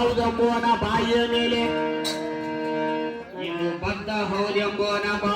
ಹೌದೆಂಬುವನ ಬಾಯಿಯ ಮೇಲೆ. ಇನ್ನು ಬಂದ ಹೌದೆಂಬುವನ ಬಾ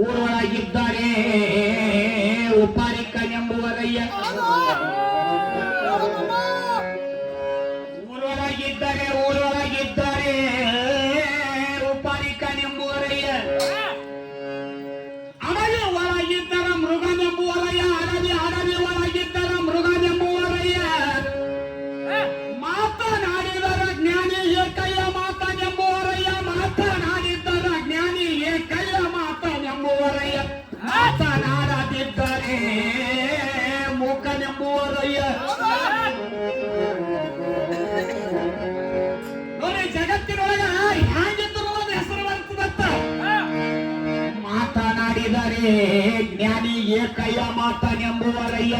ಊರ್ವಳ ಇದ್ದಾನೆ ಉಪಾರಿಕ ಎಂಬುವರಯ್ಯ ಮೂಕನೆಂಬುವರಯ್ಯ ನೋಡಿ ಜಗತ್ತಿನೊಳಗ ಹ್ಯಾಂಗಿದ್ದರದ ಹೆಸರು ಬರ್ತದತ್ತ ಮಾತನಾಡಿದರೆ ಜ್ಞಾನಿ ಕೈಯ ಮಾತನೆಂಬುವರಯ್ಯ.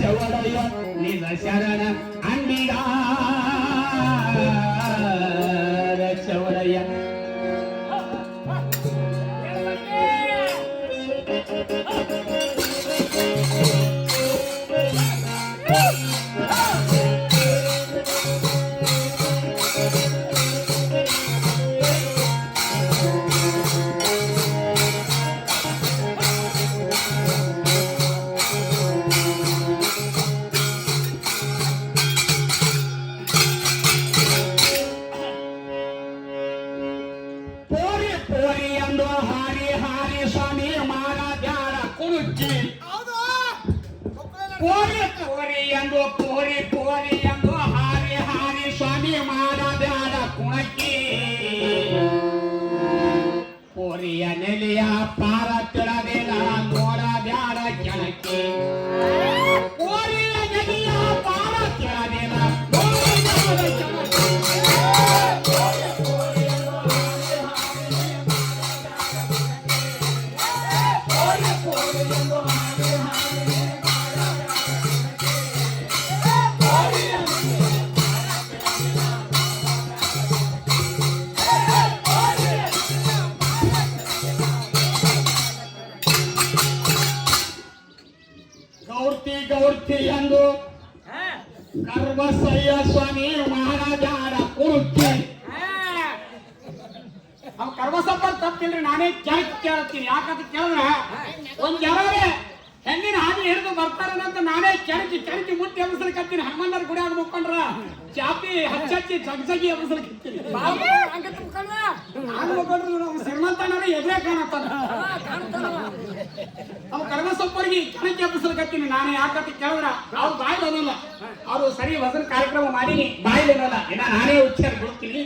చెవడయ నిల శరణ అంబిగా. ಚುಚ್ಚಿ ಪೋರಿ ಪೋರಿ ಎಂದು ಪೋರಿ ಪೋರಿ ಎಂದು ಹಾರಿ ಹಾರಿ ಸ್ವಾಮಿ ಮಾಡಬೇಡ ಕುಣಕ್ಕಿ. ಪೋರಿಯ ನೆಲೆಯ ಪಾರ ಹನುಮಂದರ ಗುಡಿಯಾಗ ಮುಕ್ಕೊಂಡ್ರ ಚಾಪಿ ಹಚ್ಚಿ ಜಗ್ಜಗಿ ಎಬ್ಸಲಿಕತ್ತೀನಿ ನಾನು ಮುಕ್ಕೊಂಡ್ರು ನಮ್ಮ ಶ್ರೀಮಂತನವ್ರು ಎದುರೇ ಕಾಣತ್ತಾನ. ಅವ ಕರ್ಮಸಪ್ಪರಿಗೆ ಕೆಣಕಿ ಎಬ್ಸಲಿಕತ್ತೀನಿ ನಾನು ಯಾಕಂತ ಕೇಳಿದ್ರ ಅವ್ರು ಬಾಯಿ ಅನ್ನಲ್ಲ ಅವರು ಸರಿ ವಸನ ಕಾರ್ಯಕ್ರಮ ಮಾಡೀನಿ ಬಾಯಿ ಅನ್ನಲ್ಲ ಇನ್ನ ನಾನೇ ಉಚ್ಚಾರ ಕೊಡ್ತೀನಿ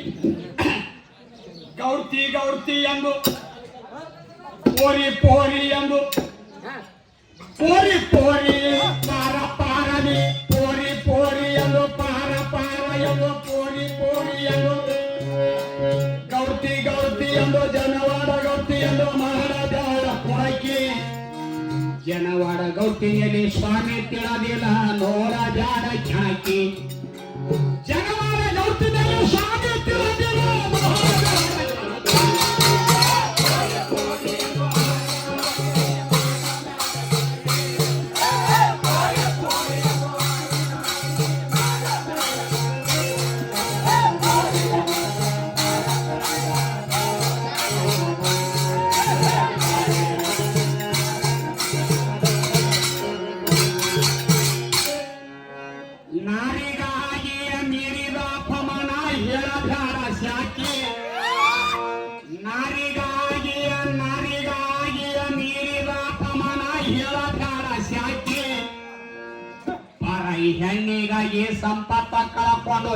ಗೌರ್ತಿ ಗೌರ್ತಿ ಎಂದು. ಪೋರಿ ಪೋರಿ ಎಂದು. ಪೋರಿ ಪೋರಿ ಪಾರ ಎಂದು ಜನವಾಡ ಗೌತಿ ಎಂದು ಮಹಾರಾಜರ ಕೊಳಕಿ ಜನವಾಡ ಗೌತಿಯಲ್ಲಿ ಸ್ವಾಮಿ ತಿಳದಿಲ್ಲ ನೋಡ ಜಾಡ ಚಾಕಿ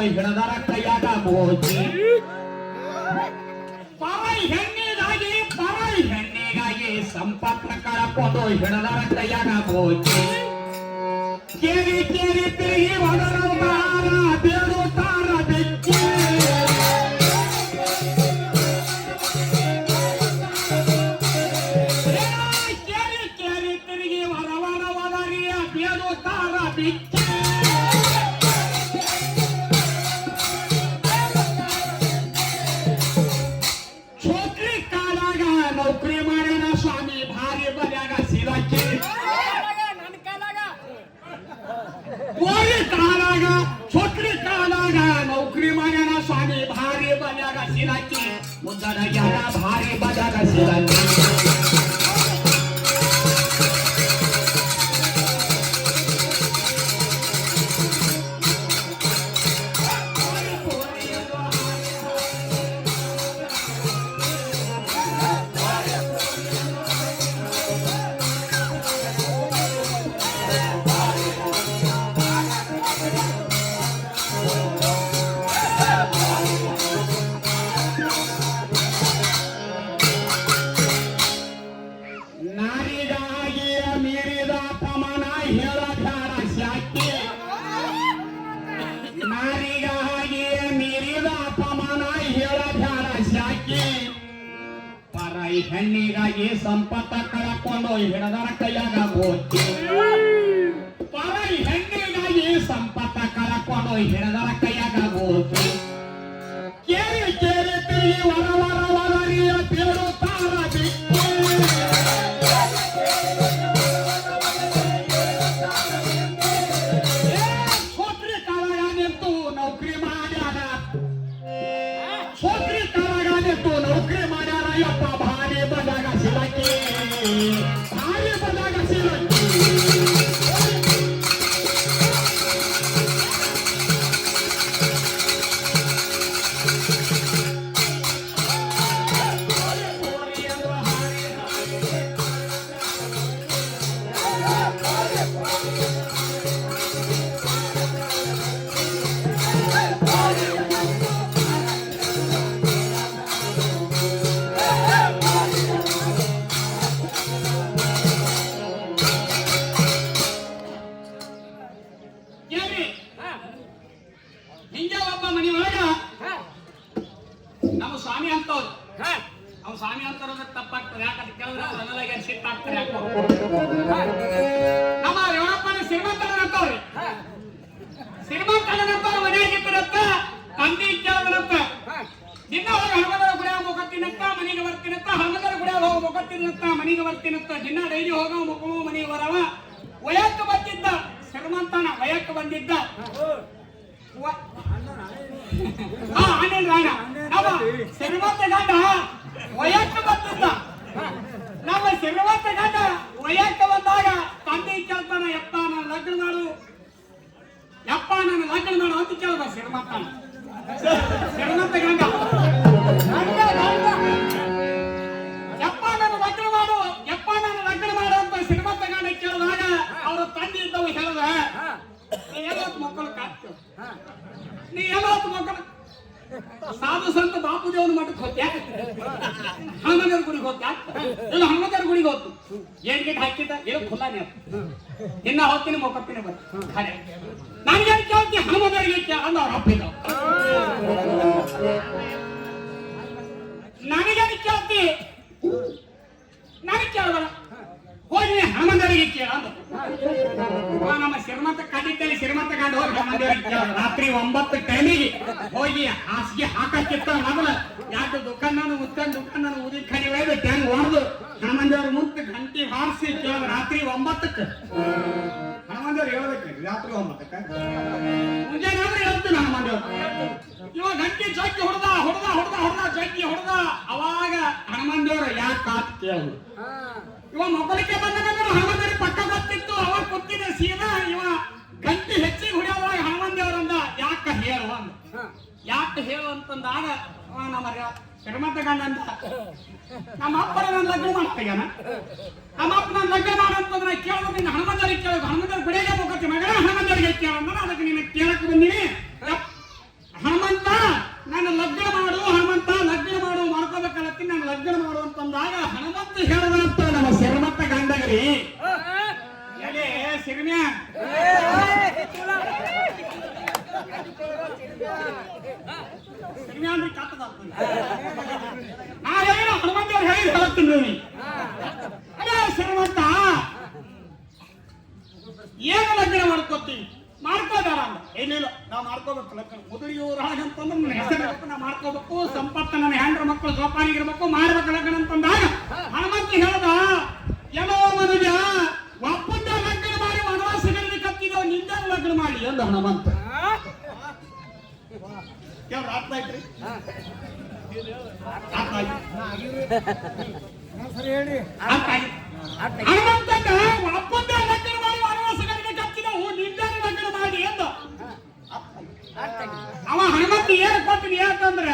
ಕಳಕೊಂಡು ಹಿಡದರ ಕೈಯಾಗ ಬೋಚಿ ಪರೈ ಹೆಣ್ಣಿಗಾಗಿ ಪರೈ ಹೆಣ್ಣಿಗಾಗಿ ಸಂಪತ್ತ ಕಳಕೊಂಡು ಹಿಡದರ ಕೈಯಾಗ ಕೇರಿ ತಿರುಗಿ శీలాకి कोणी कालागा छोकरी कालागा नोकरी मान्याना स्वामी भारी बन्यागा शिलाची मुद्दा घ्याला भारी बन्यागा ಸಂಪತ್ತ ಕಳಕೊಂಡು ಹಿಡದರ ಕೈಯಾಗ ಬೋಚಿ ಕೇರಿ ಸ್ವಾಮಿ ಅಂತವ್ರು. ಅವ್ನು ಸ್ವಾಮಿ ಅಂತಾರಂದ್ರೆ ತಪ್ಪಾಗ್ತದೆ. ಯಾಕಂದ್ರೆ ಕೇಳಿದ್ರೆ ನನಗೆ ಸಿಟ್ಟು ಆಗ್ತಾರೆ ಯಾಕೋ. ನಮ್ಮ ರೇವಣಪ್ಪನ ಶ್ರೀಮಂತನಂತವ್ರಿ ಶ್ರೀಮಂತನಂತವ್ರ ಮನೆಯಾಗಿದ್ದರಂತ ತಂದೆ ಕೇಳದರಂತ ನಿನ್ನ ಹೋಗಿ ಹನುಮದರ ಗುಡಿಯಾಗ ಹೋಗತ್ತೀನಂತ ಮನೆಗೆ ಬರ್ತೀನಂತ ಹನುಮದರ ಗುಡಿಯಾಗ ಹೋಗಿ ಹೋಗತ್ತೀನಂತ ಮನೆಗೆ ಬರ್ತೀನಂತ ದಿನ ಡೈಲಿ ಹೋಗೋ ಮಕ್ಕಳು ಮನೆಗೆ ಬರವ ವಯಕ್ಕೆ ಬಂದಿದ್ದ ಶ್ರೀಮಂತನ ವಯಕ್ಕೆ ಬಂದಿದ್ದ. ಹಾ ಅವ ಶ್ರೀಮಂತ ಗಂಡ, ವಯಸ್ಸು ಬಂದಿದ್ದ. ನಮ್ಮ ಶ್ರೀಮಂತ ಗಂಡ ವಯಸ್ಸು ಬಂದಾಗ ತಂದೆ ಕೇಳ್ತಾನ, ಯಪ್ಪ ನಾನು ಲಗ್ನ ಮಾಡು. ಯಪ್ಪ ನಾನು ಲಗ್ನ ಮಾಡು ಅಂತ ಕೇಳ್ದ ಶ್ರೀಮಂತ ಶ್ರೀಮಂತ ಗಂಡ. ಯಪ್ಪ ನಾನು ಲಗ್ನ ಮಾಡು. ಯಪ್ಪ ನಾನು ಲಗ್ನ ಮಾಡು ಅಂತ ಶ್ರೀಮಂತ ಗಂಡ ಕೇಳಿದಾಗ ಅವ್ರ ತಂದೆ ಇದ್ದವು ಹೇಳಿದ, ನೀ ಎಲ್ಲೊತ್ತು ಮಕ್ಕಳು ಕಾಕ್ತು ನೀ ಎಲ್ಲ ಮಕ್ಕಳು ಸಾಧು ಸಂತ ಬಾಪು ದೇವನ ಮಠಕ್ಕೆ ಹೋಗ್ತಾ ಹನುಮಂತರ ಗುಡಿಗೆ ಹೋಗ್ತಾ ಇಲ್ಲ ಹನುಮಂತರ ಗುಡಿಗೆ ಹೋಗ್ತು ಏನ್ ಗೇಟ್ ಹಾಕಿದ್ದ? ಏನು ಖುಲ್ಲಾನೆ ಅದು. ಇನ್ನ ಹೋಗ್ತೀನಿ ಮೊಕ್ಕತ್ತೀನಿ ಬರ್ತೀನಿ ನನಗೇನು ಕೇಳ್ತಿ? ಹನುಮಂತರಿಗೆ ಕೇಳ ಅಂದ ಅವ್ರ ಅಪ್ಪ. ನನಗೇನು ಕೇಳ್ತಿ? ನನಗೆ ಕೇಳಬೇಡ. ಹೋಗಿ ಹನುಮಂತರಿಗೆ ಕೇಳ ನಮ್ಮ ಶ್ರೀಮಂತ ಕಡ್ಡಿದ್ದಲ್ಲಿ ಶ್ರೀಮಂತ ಗಂಡ ಹೋಗಿ ಹನುಮಂತರಿಗೆ ಕೇಳ. ರಾತ್ರಿ ಒಂಬತ್ತು ಟೈಮಿಗೆ ಹೋಗಿ ಹಾಸಿಗೆ ಹಾಕಕ್ಕಿತ್ತ ಮೊದಲ. ಯಾಕೆ ದುಕಾನ ಉತ್ಕೊಂಡು ದುಕಾನ ಉದಿ ಕಡಿ ಒಯ್ದು ಟ್ಯಾಂಗ್ ಹೊಡೆದು ಹನುಮಂತವ್ರ ಮುಂದೆ ಗಂಟೆ ಹಾರಿಸಿ ಕೇಳ. ರಾತ್ರಿ ಒಂಬತ್ತಕ್ಕೆ. ಹನುಮಂತವ್ರು ಹೇಳಬೇಕು ರಾತ್ರಿ ಒಂಬತ್ತಕ್ಕೆ. ಮುಂಜಾನೆ ಆದ್ರೆ ಹೇಳ್ತೀನಿ ಹನುಮಂತವ್ರು. ಇವ ಗಂಟೆ ಜಗ್ಗಿ ಹೊಡೆದ ಹೊಡೆದ ಹೊಡೆದ ಹೊಡೆದ ಜಗ್ಗಿ ಹೊಡೆದ. ಅವಾಗ ಹನುಮಂತವ್ರು ಯಾಕೆ ಕಾತ್ ಕೇಳಿದ್ರು ಇವ ಮೊಬಲಿಕೆ ಬಂದನಂದ್ರೆ ಹನುಮಂತರಿಗೆ ಪಕ್ಕ ಬರ್ತಿತ್ತು ಅವಾಗ ಗೊತ್ತಿದೆ ಸೀದಾ ಇವ ಗಂಟೆ ಹೆಚ್ಚಿಗೆ ಹೊಡೆಯೋವಾಗ ಹನುಮಂತ ದೇವರಂದ ಯಾಕ ಹೇಳು ಅಂದ. ಯಾಕ ಹೇಳು ಅಂತಂದಾಗ ನಮ್ಮ ಶ್ರೀಮಂತ ಗಂಡ ಅಂತ ನಮ್ಮ ಅಪ್ಪನ ನನ್ನ ಲಗ್ನ ಮಾಡ್ತಾಗ್ಯಾನ ನಮ್ಮ ಅಪ್ಪ ನನ್ನ ಲಗ್ನ ಮಾಡಂತಂದ್ರೆ ಕೇಳೋದು ನಿನ್ನ ಹನುಮಂತರಿಗೆ ಕೇಳೋದು ಹನುಮಂತರ ಗುಡಿಗೆ ಹೋಗತ್ತೆ ಮಗನ ಹನುಮಂತರಿಗೆ ಕೇಳಂದ್ರೆ ಅದಕ್ಕೆ ನಿನ್ನ ಕೇಳಕ್ ಬಂದೀನಿ ಯಪ್. ಹನುಮಂತ ನನ್ನ ಲಗ್ನ ಮಾಡು ಹನುಮಂತ ಲಗ್ನ ಮಾಡು ಮಾಡ್ಕೋಬೇಕಲ್ಲತ್ತಿ ನಾನು ಲಗ್ನ ಮಾಡು ಅಂತಂದಾಗ ಹನುಮಂತ ಹೇಳದಂತ ನಮ್ಮ ಶ್ರೀಮಂತ ಗಂಡಗ್ರಿ ಎಲೆ ಸಿರಿಮ್ಯಾ ಸಿರಿಮ್ಯಾ ಅಂದ್ರೆ ಕತ್ತದ ನಾ ಏನು ಹನುಮಂತ ಅವ್ರು ಹೇಳಿ ಹೇಳ್ತೀನಿ ನೀ ಅದೇ ಶ್ರೀಮಂತ ಏನು ಲಗ್ನ ಮಾಡ್ಕೋತೀವಿ ಮಾಡ್ಕೋದಾರ ಅಂದ ಏನಿಲ್ಲ ನಾವು ಮಾಡ್ಕೋಬೇಕು ನನ್ನ ಹೆಸರು ನಾ ಮಾಡ್ಕೋಬೇಕು ಸಂಪತ್ತು ನನ್ನ ಹೆಂಡ್ರ ಮಕ್ಕಳು ಜೋಪಾನಿಗಿರ್ಬೇಕು ಮಾಡ್ಬೇಕು ಲಗ್ನ ಅಂತಂದಾಗ ಹನುಮಂತ ಹೇಳ್ದ ಏನೋ ಮನುಜ ಒಪ್ಪಂದ ಲಗ್ನ ಮಾಡಿ ವನವಾಸಗಳಲ್ಲಿ ಕತ್ತಿದವ ನಿಂದ ಲಗ್ನ ಮಾಡಿ ಅಂದ ಹನುಮಂತ. ಕೇಳ್ರ ಅರ್ಥ ಆಯ್ತ್ರಿ ಅರ್ಥ ಆಯ್ತು. ಅರ್ಥ ಆಯ್ತು. ಹನುಮಂತನ ಒಪ್ಪಂದ ಲಗ್ನ ಮಾಡಿ ವನವಾಸಗಳಿಗೆ ಕತ್ತಿದವು ನಿಂದ ಲಗ್ನ ಮಾಡಿ ಅಂದ ಅವ ಹನುಮಂತ ಏನ್ ಕೊಟ್ಟಿನಿ ಯಾಕಂದ್ರ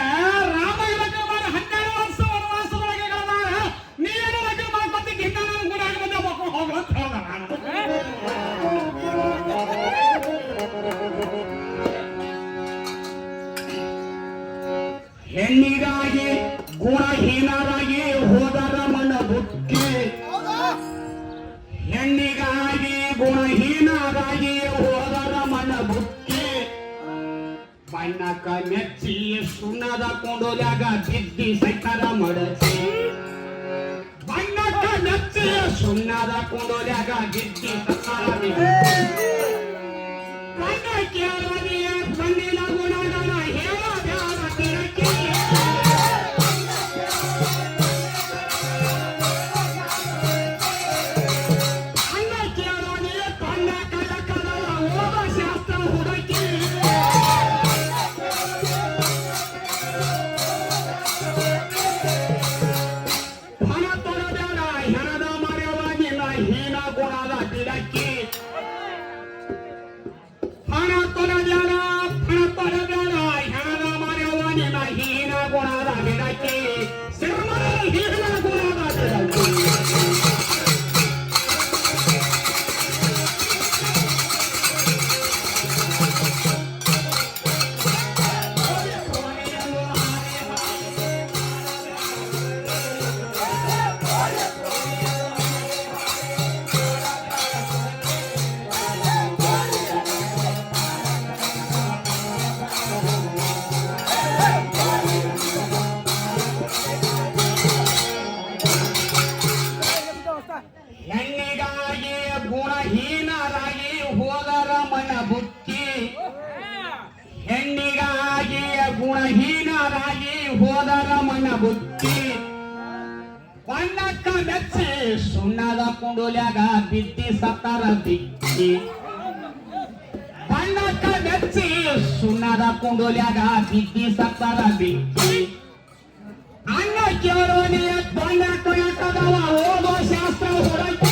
ರಾಮ ಕೊಂಡೋಲ್ಯಾಗ ಬಿದ್ದಿ போனாலும் அடிதாக்கி गोंडोल्या गा बिंती सातारा बिंती भांडा कागदची सुनारा कोंडोल्या गा बिंती सातारा बिंती अन्ना केवरोनियत भांडा कोयाचा दावा? हो शास्त्र